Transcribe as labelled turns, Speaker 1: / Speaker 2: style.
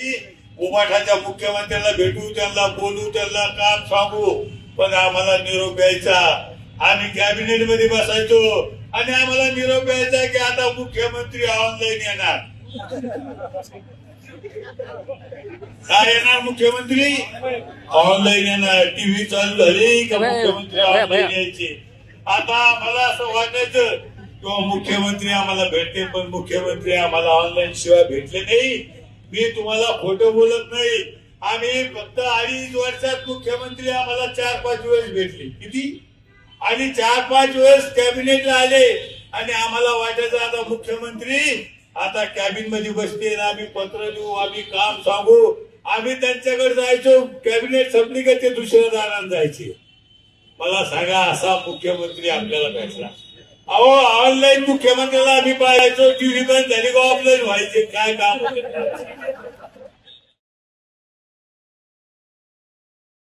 Speaker 1: आम्ही उभाठाच्या मुख्यमंत्र्याला भेटू त्यांना बोलू त्यांना काम सांगू. पण आम्हाला निरोप द्यायचा. आम्ही कॅबिनेटमध्ये बसायचो. आणि आम्हाला निरोप द्यायचा की आता मुख्यमंत्री ऑनलाईन येणार. काय येणार मुख्यमंत्री? ऑनलाईन येणार. टीव्ही चालू झाली का मुख्यमंत्री ऑनलाईन. यायचे? आता मला असं वाटायचं किंवा मुख्यमंत्री आम्हाला भेटते पण मुख्यमंत्री आम्हाला ऑनलाईन शिवाय भेटले नाही. मी तुम्हाला खोटं बोलत नाही. आम्ही फक्त अडीच वर्षात मुख्यमंत्री आम्हाला चार पाच वेळेस भेटले. किती? आणि चार पाच वेळेस कॅबिनेटला आले. आणि आम्हाला वाटायचं आता मुख्यमंत्री आता कॅबिनमध्ये बसते आम्ही पत्र देऊ आम्ही काम सांगू. आम्ही त्यांच्याकडे जायचो. कॅबिनेट संपली का ते दुसऱ्या दारात जायचे. मला सांगा असा मुख्यमंत्री आपल्याला भेटला. अहो ऑनलाईन मुख्यमंत्र्याला आम्ही पाहायचो टीव्ही बंद झाली का ऑफलाईन व्हायचे? काय काम?